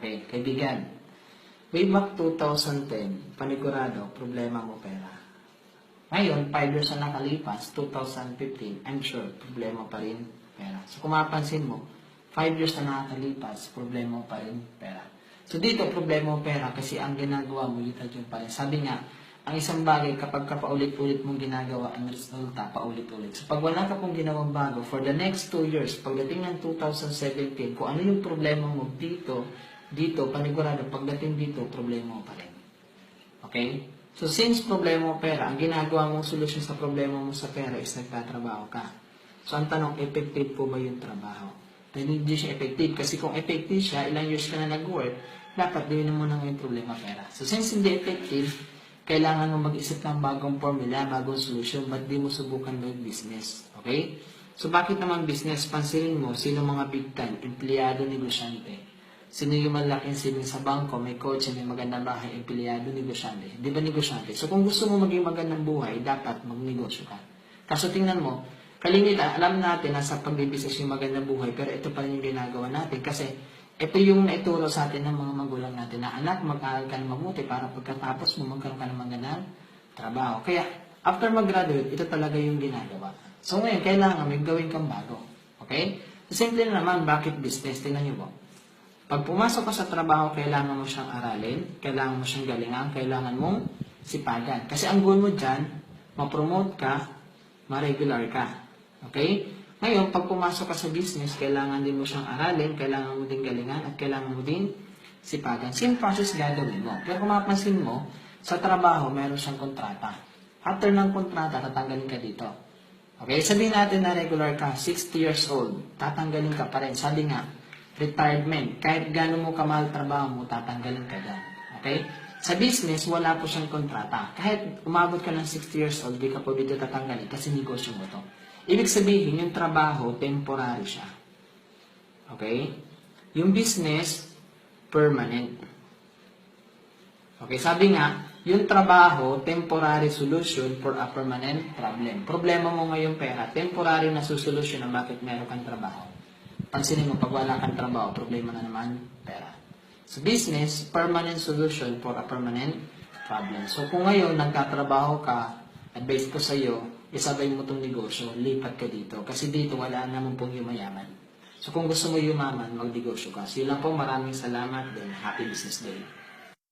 Okay, kaibigan. Way back 2010, panigurado, problema mo pera. Ngayon, 5 years na nakalipas, 2015, I'm sure, problema pa rin pera. So kung mapapansin mo, 5 years na nakalipas, problema pa rin pera. So dito, problema mo pera kasi ang ginagawa mo, dito yun pa rin. Sabi nga, ang isang bagay, kapag ka paulit-ulit mong ginagawa, ang resulta, paulit-ulit. So pag wala ka pong ginawang bago, for the next 2 years, pagdating ng 2017, kung ano yung problema mo dito, dito, panigurado, pagdating dito, problema mo pa rin. Okay? So, since problema mo pera, ang ginagawa mong solusyon sa problema mo sa pera is nagtatrabaho ka. So, ang tanong, effective po ba yung trabaho? Dahil hindi siya effective. Kasi kung effective siya, ilang years ka na nag-work, dapat diwinin mo na ngayon problema pera. So, since hindi effective, kailangan mo mag-isip ng bagong formula, bagong solution, ba't di mo subukan mag-business? Okay? So, bakit naman business? Pansinin mo, sino mga big time, empleyado, negosyante. Sino yung malaking saving sa bangko, may kotse, may magandang bahay, empleyado, negosyante. Di ba negosyante? So kung gusto mo maging magandang buhay, dapat magnegosyo ka. Kaso tingnan mo, kalimitan, alam natin na sa pagbibusiness yung magandang buhay, pero ito pa rin yung ginagawa natin. Kasi ito yung naituro sa atin ng mga magulang natin na anak, mag-aaral ka ng mabuti para pagkatapos mo magkaroon ka ng magandang trabaho. Kaya after mag-graduate, ito talaga yung ginagawa. So ngayon, kailangan may gawin kang bago. Okay? Simple na naman, bakit business? Tingnan nyo po. Pag pumasok ka sa trabaho, kailangan mo siyang aralin, kailangan mo siyang galingan, kailangan mong sipagan. Kasi ang goal mo dyan, ma-promote ka, ma-regular ka. Okay? Ngayon, pag pumasok ka sa business, kailangan din mo siyang aralin, kailangan mo din galingan, at kailangan mo din sipagan. Same process gagawin mo. Pero kung mapapansin mo, sa trabaho, meron siyang kontrata. After ng kontrata, tatanggalin ka dito. Okay, sabihin natin na regular ka, 60 years old, tatanggalin ka pa rin. Sabi nga, retirement, kahit gano'n mo kamahal trabaho mo, tatanggalin ka dyan. Okay? Sa business, wala po siyang kontrata. Kahit umabot ka ng 60 years old, di ka po dito tatanggalin kasi negosyo mo to. Ibig sabihin, yung trabaho, temporary siya. Okay? Yung business, permanent. Okay, sabi nga, yung trabaho, temporary solution for a permanent problem. Problema mo ngayon pera, temporary na susolusyon na bakit meron kang trabaho. Pansinin mo, pag wala kang trabaho, problema na naman, pera. So, business, permanent solution for a permanent problem. So, kung ngayon, nagtatrabaho ka, advice ko sa iyo, isabay mo itong negosyo, lipat ka dito. Kasi dito, wala naman pong yumayaman. So, kung gusto mo yumaman, magnegosyo ka. So, yun lang po, maraming salamat, then happy business day.